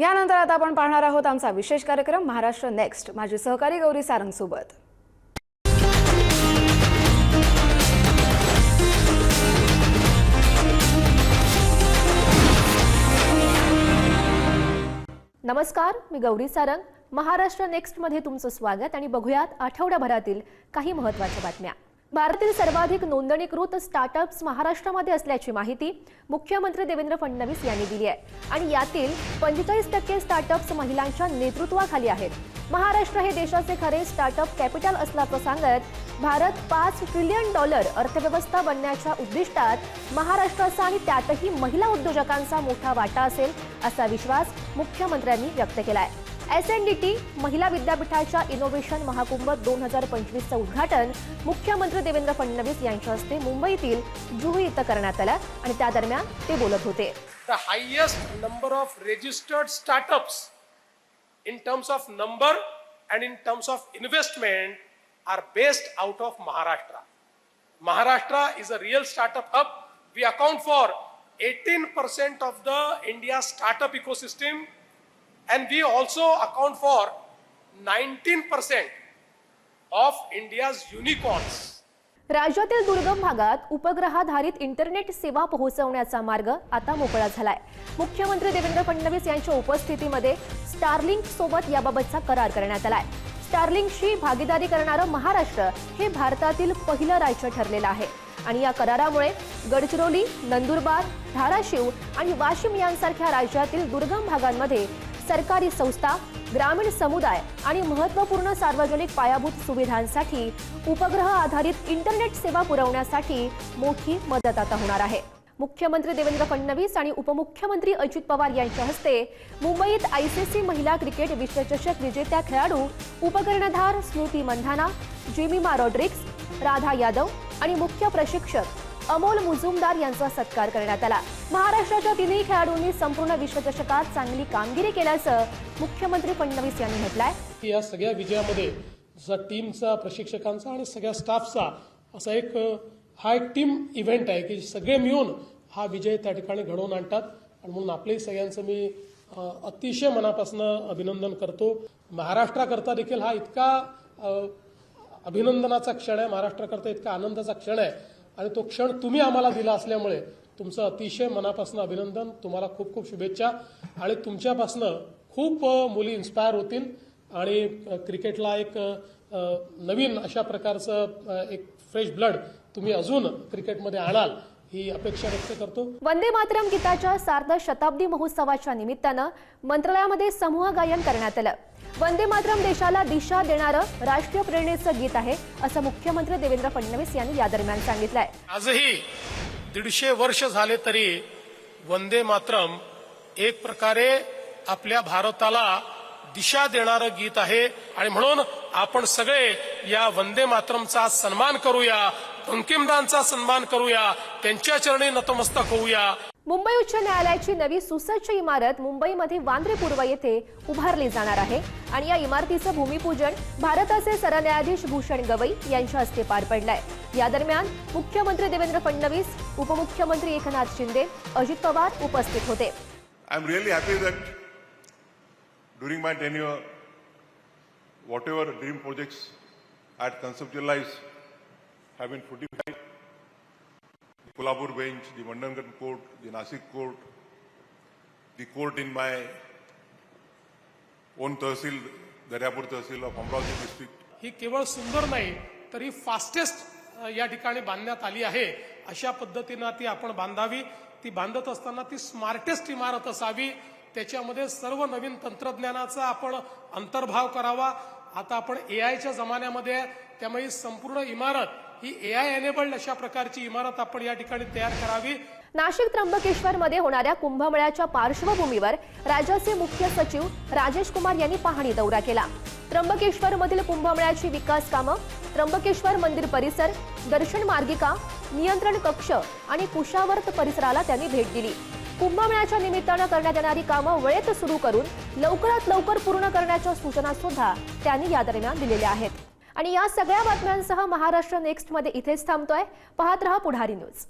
यानंतर आता आपण पाहणार आहोत आमचा विशेष कार्यक्रम महाराष्ट्र नेक्स्ट माझी सहकारी गौरी सारंग सोबत नमस्कार मी गौरी सारंग. महाराष्ट्र नेक्स्टमध्ये तुमचं स्वागत आणि बघूयात आठवड्याभरातील काही महत्त्वाच्या बातम्या. भारतातील सर्वाधिक नोंदणीकृत स्टार्टअप्स महाराष्ट्रामध्ये असल्याची माहिती मुख्यमंत्री देवेंद्र फडणवीस यांनी दिली आहे. आणि यातील पंचेचाळीस टक्के स्टार्टअप्स महिलांच्या नेतृत्वाखाली आहेत. महाराष्ट्र हे देशाचे खरे स्टार्टअप कॅपिटल असल्याचं सांगत भारत पाच ट्रिलियन डॉलर अर्थव्यवस्था बनण्याच्या उद्दिष्टात महाराष्ट्राचा आणि त्यातही महिला उद्योजकांचा मोठा वाटा असेल असा विश्वास मुख्यमंत्र्यांनी व्यक्त केला आहे एसएनडीटी महिला विद्यापीठाच्या इनोव्हेशन महाकुंभ दोन हजार पंचवीसचं उद्घाटन मुख्यमंत्री देवेंद्र फडणवीस यांच्या हस्ते मुंबईतील जुहू इथं करण्यात आलं आणि त्या दरम्यान ते बोलत होते. Highest number of registered startup in terms of number and in terms of investment are best out of Maharashtra Maharashtra is a real startup hub we account for eighteen percent of the India startup ecosystem and we also account for 19% of India's unicorns. राज्यातील दुर्गम भागात उपग्रहाधारित internet सेवा पोहोचवण्याचा मार्ग आता मोकळा झालाय. मुख्यमंत्री देवेंद्र फडणवीस यांच्या उपस्थितीमध्ये स्टारलिंक सोबत याबाबतचा करार करण्यात आलाय. स्टारलिंकशी भागीदारी करणारं महाराष्ट्र हे भारतातील पहिलं राज्य ठरलेलं आहे. आणि या करारामुळे गडचिरोली नंदुरबार धाराशिव आणि वाशिम यांसारख्या राज्यातील दुर्गम भागांमध्ये सरकारी संस्था ग्रामीण समुदाय आणि महत्त्वपूर्ण सार्वजनिक पायाभूत सुविधांसाठी उपग्रह आधारित इंटरनेट सेवा पुरवण्यासाठी मोठी मदत आता होणार आहे. मुख्यमंत्री देवेंद्र फडणवीस आणि उपमुख्यमंत्री अजित पवार यांच्या हस्ते मुंबईत आयसीसी महिला क्रिकेट विश्वचषक विजेत्या खेळाडू उपकर्णधार स्मृती मंधाना जेमिमा रॉड्रिक्स राधा यादव आणि मुख्य प्रशिक्षक अमोल मुजुमदार यांचा सत्कार करण्यात आला. महाराष्ट्राच्या तिन्ही खेळाडूंनी संपूर्ण विश्वचषकात चांगली कामगिरी केल्याचं मुख्यमंत्री फडणवीस यांनी म्हटलंय. या सगळ्या विजयामध्ये जसा टीमचा प्रशिक्षकांचा आणि सगळ्या स्टाफचा असा एक हा एक टीम इव्हेंट आहे की सगळे मिळून हा विजय त्या ठिकाणी घडवून आणतात. आणि म्हणून आपल्याही सगळ्यांचं मी अतिशय मनापासून अभिनंदन करतो. महाराष्ट्राकरता देखील हा इतका अभिनंदनाचा क्षण आहे. महाराष्ट्राकरता इतका आनंदाचा क्षण आहे. आणि तो क्षण तुम्ही आम्हाला दिला असल्यामुळे तुमचं अतिशय मनापासून अभिनंदन तुम्हाला खूप खूप शुभेच्छा. आणि तुमच्यापासनं खूप मुली इन्स्पायर होतील. आणि क्रिकेटला एक नवीन अशा प्रकारचं एक फ्रेश ब्लड तुम्ही अजून क्रिकेटमध्ये आणाल ही अपेक्षा व्यक्त करतो. वंदे मातरम गीताच्या सार्ध शताब्दी महोत्सवाच्या निमित्तानं मंत्रालयामध्ये समूह गायन करण्यात आलं. वंदे मातरम देशाला दिशा देणारं राष्ट्रीय प्रेरणेचं गीत आहे असं मुख्यमंत्री देवेंद्र फडणवीस यांनी या दरम्यान सांगितलंय. आजही दीडशे वर्ष झाले तरी वंदे मातरम एक प्रकारे आपल्या भारताला दिशा देणारं गीत आहे आणि म्हणून आपण सगळे या वंदे मातरमचा सन्मान करूया बंकिमदांचा सन्मान करूया त्यांच्या चरणी नतमस्तक होऊया. मुंबई उच्च न्यायालयाची नवी सुसज्ज इमारत मुंबईमध्ये वांद्रे पूर्व येथे उभारली जाणार आहे आणि या इमारतीचं भूमिपूजन भारताचे सरन्यायाधीश भूषण गवई यांच्या हस्ते पार पडलंय या दरम्यान मुख्यमंत्री देवेंद्र फडणवीस उपमुख्यमंत्री एकनाथ शिंदे अजित पवार उपस्थित होते I'm really happy that during my tenure, whatever dream projects I had conceptualized have been fructified. Kolhapur bench the the court the Nashik court the court in my own tehsil Daryapur tehsil of Amravati district. ही केवळ सुंदर नाही तर ही fastest या ठिकाणी बांधण्यात आली आहे. अशा पद्धतीनं ती आपण बांधावी. ती बांधत असताना ती स्मार्टेस्ट इमारत असावी. त्याच्यामध्ये सर्व नवीन तंत्रज्ञानाचा आपण अंतर्भाव करावा. आता आपण ए आयच्या जमान्यामध्ये त्यामुळे संपूर्ण इमारत ही ए आय एनेबल्ड अशा प्रकारची इमारत आपण या ठिकाणी तयार करावी. नाशिक त्र्यंबकेश्वर मध्ये होणाऱ्या कुंभमेळ्याच्या पार्श्वभूमीवर राज्याचे मुख्य सचिव राजेश कुमार यांनी पाहणी दौरा केला. त्र्यंबकेश्वर मधील कुंभमेळ्याची विकास कामं त्र्यंबकेश्वर मंदिर परिसर दर्शन मार्गिका नियंत्रण कक्ष आणि कुशावर्त परिसराला त्यांनी भेट दिली. कुंभमेळ्याच्या निमित्तानं करण्यात येणारी कामं वेळेत सुरू करून लवकरात लवकर पूर्ण करण्याच्या सूचना सुद्धा त्यांनी या दरम्यान दिलेल्या आहेत. आणि या सगळ्या बातम्यांसह महाराष्ट्र नेक्स्टमध्ये इथेच थांबतोय. पाहत रहा पुढारी न्यूज.